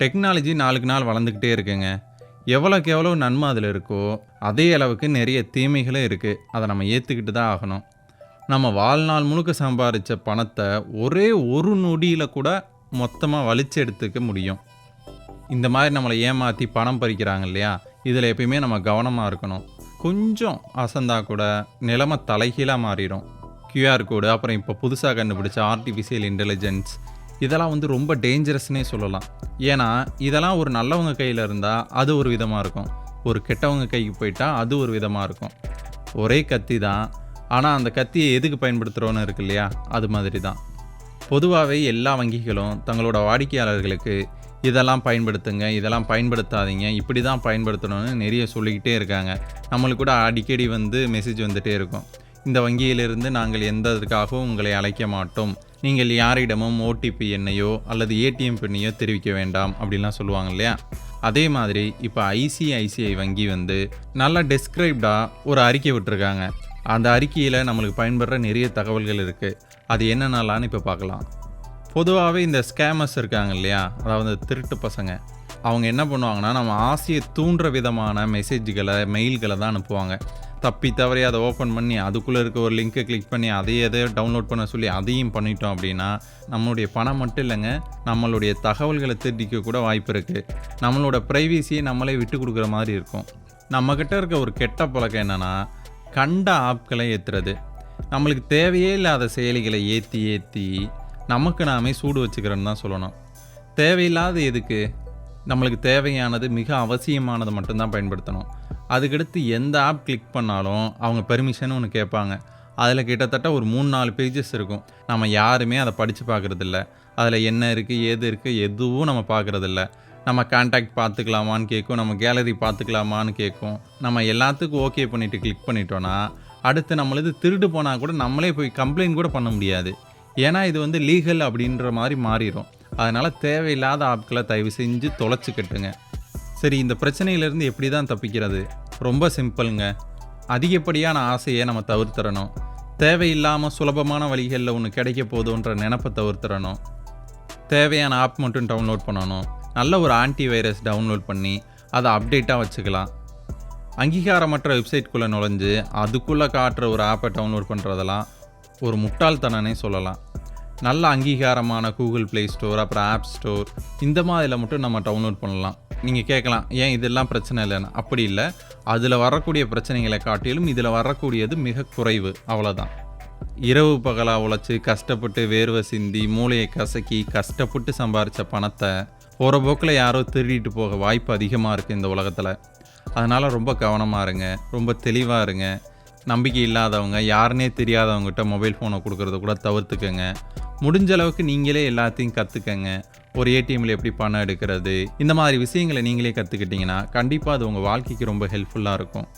Technology நாளுக்கு நாள் வளர்ந்துக்கிட்டே இருக்குங்க. எவ்வளோக்கு எவ்வளோ நன்மை அதில் இருக்கோ அதே அளவுக்கு நிறைய தீமைகளும் இருக்குது அதை நம்ம ஏற்றுக்கிட்டு தான் ஆகணும். நம்ம வாழ்நாள் முழுக்க சம்பாதிச்ச பணத்தை ஒரே ஒரு நொடியில் கூட மொத்தமாக வலிச்சு எடுத்துக்க முடியும். இந்த மாதிரி நம்மளை ஏமாற்றி பணம் பறிக்கிறாங்க இல்லையா? இதில் எப்பயுமே நம்ம கவனமாக இருக்கணும். கொஞ்சம் அசந்தா கூட நிலைமை தலைகீழாக மாறிடும். கியூஆர் கோடு அப்புறம் இப்போ புதுசாக கண்டுபிடிச்ச ஆர்டிஃபிஷியல் இன்டெலிஜென்ஸ் இதெல்லாம் வந்து ரொம்ப டேஞ்சரஸ்னே சொல்லலாம். ஏன்னா இதெல்லாம் ஒரு நல்லவங்க கையில் இருந்தால் அது ஒரு விதமாக இருக்கும். ஒரு கெட்டவங்க கைக்கு போயிட்டால் அது ஒரு விதமாக இருக்கும். ஒரே கத்தி தான். ஆனால் அந்த கத்தியை எதுக்கு பயன்படுத்துகிறோன்னு இருக்கு இல்லையா? அது மாதிரி தான் பொதுவாகவே எல்லா வங்கிகளும் தங்களோட வாடிக்கையாளர்களுக்கு இதெல்லாம் பயன்படுத்துங்க இதெல்லாம் பயன்படுத்தாதீங்க இப்படி தான் பயன்படுத்தணும்னு நிறைய சொல்லிக்கிட்டே இருக்காங்க. நம்மளுக்கு கூட அடிக்கடி வந்து மெசேஜ் வந்துகிட்டே இருக்கும். இந்த வங்கியிலிருந்து நாங்கள் எந்ததற்காகவும் உங்களை அழைக்க மாட்டோம். நீங்கள் யாரிடமும் ஓடிபி எண்ணையோ அல்லது ஏடிஎம் பின்னையோ தெரிவிக்க வேண்டாம் அப்படிலாம் சொல்லுவாங்க இல்லையா? அதே மாதிரி இப்போ ஐசிஐசிஐ வங்கி வந்து நல்லா டெஸ்கிரைப்டாக ஒரு அறிக்கை விட்டுருக்காங்க. அந்த அறிக்கையில் நம்மளுக்கு பயன்படுற நிறைய தகவல்கள் இருக்குது அது என்னென்னலான்னு இப்போ பார்க்கலாம். பொதுவாகவே இந்த ஸ்கேமர்ஸ் இருக்காங்க இல்லையா? அதாவது திருட்டு பசங்க. அவங்க என்ன பண்ணுவாங்கன்னா நம்ம ஆசையை தூண்டுற விதமான மெசேஜ்களை மெயில்களை தான் அனுப்புவாங்க. தப்பி தவறி அதை ஓப்பன் பண்ணி அதுக்குள்ளே இருக்க ஒரு லிங்க்கை கிளிக் பண்ணி அதையே எதை டவுன்லோட் பண்ண சொல்லி அதையும் பண்ணிட்டோம் அப்படின்னா நம்மளுடைய பணம் மட்டும் இல்லைங்க நம்மளுடைய தகவல்களை திருடிக்க கூட வாய்ப்பு இருக்குது நம்மளோட ப்ரைவசியை நம்மளே விட்டு கொடுக்குற மாதிரி இருக்கும். நம்மக்கிட்ட இருக்க ஒரு கெட்ட பழக்கம் என்னென்னா கண்ட ஆப்களை ஏற்றுறது நம்மளுக்கு தேவையே இல்லாத செயலிகளை ஏற்றி ஏற்றி நமக்கு நாமே சூடு வச்சுக்கிறோன்னு தான் சொல்லணும். தேவையில்லாத எதுக்கு? நம்மளுக்கு தேவையானது மிக அவசியமானது மட்டும்தான் பயன்படுத்தணும். அதுக்கடுத்து எந்த ஆப் கிளிக் பண்ணாலும் அவங்க பெர்மிஷன் ஒன்று கேட்பாங்க. அதில் கிட்டத்தட்ட ஒரு மூணு நாலு பேஜஸ் இருக்கும். நம்ம யாருமே அதை படித்து பார்க்குறதில்ல. அதில் என்ன இருக்குது ஏது இருக்குது எதுவும் நம்ம பார்க்குறதில்ல. நம்ம கான்டாக்ட் பார்த்துக்கலாமான்னு கேட்கும். நம்ம கேலரி பார்த்துக்கலாமான்னு கேட்கும். நம்ம எல்லாத்துக்கும் ஓகே பண்ணிவிட்டு கிளிக் பண்ணிட்டோன்னா அடுத்து நம்மளது திருடு போனால் கூட நம்மளே போய் கம்ப்ளைண்ட் கூட பண்ண முடியாது. ஏன்னா இது வந்து லீகல் அப்படின்ற மாதிரி மாறிடும் அதனால் தேவையில்லாத ஆப்களை தயவு செஞ்சு தொலைச்சிக்கட்டுங்க சரி இந்த பிரச்சனையிலேருந்து எப்படி தான் தப்பிக்கிறது? ரொம்ப சிம்பிளுங்க. அதிகப்படியான ஆசையை நம்ம தவிர்த்துறணும். தேவையில்லாமல் சுலபமான வழிகளில் ஒன்று கிடைக்க போதுன்ற நினப்பை தவிர்த்துறணும். தேவையான ஆப் மட்டும் டவுன்லோட் பண்ணணும். நல்ல ஒரு ஆன்டி வைரஸ் டவுன்லோட் பண்ணி அதை அப்டேட்டாக வச்சுக்கலாம். அங்கீகாரமற்ற வெப்சைட்குள்ளே நுழைஞ்சு அதுக்குள்ளே காட்டுற ஒரு ஆப்பை டவுன்லோட் பண்ணுறதெல்லாம் ஒரு முட்டாள்தனனே சொல்லலாம். நல்ல அங்கீகாரமான கூகுள் ப்ளே ஸ்டோர் அப்புறம் ஆப் ஸ்டோர் இந்த மாதிரியில் மட்டும் நம்ம டவுன்லோட் பண்ணலாம். நீங்கள் கேட்கலாம் ஏன் இதெல்லாம் பிரச்சனை இல்லைன்னு? அப்படி இல்லை. அதில் வரக்கூடிய பிரச்சனைகளை காட்டிலும் இதில் வரக்கூடியது மிக குறைவு. அவ்வளோதான் இரவு பகலாக உழைச்சி கஷ்டப்பட்டு வேர்வை சிந்தி மூளையை கசக்கி கஷ்டப்பட்டு சம்பாரித்த பணத்தை போகிற போக்கில் யாரோ திருடிட்டு போக வாய்ப்பு அதிகமாக இருக்குது இந்த உலகத்தில். அதனால் ரொம்ப கவனமாக இருங்க ரொம்ப தெளிவாக இருங்க. நம்பிக்கை இல்லாதவங்க யாருனே தெரியாதவங்ககிட்ட மொபைல் ஃபோனை கொடுக்கறத கூட தவிர்த்துக்கங்க. முடிஞ்ச அளவுக்கு நீங்களே எல்லாத்தையும் கற்றுக்கங்க ஒரு ஏடிஎம்மில் எப்படி பணம் எடுக்கிறது இந்த மாதிரி விஷயங்களை நீங்களே கற்றுக்கிட்டிங்கன்னா கண்டிப்பாக அது உங்கள் வாழ்க்கைக்கு ரொம்ப ஹெல்ப்ஃபுல்லாக இருக்கும்.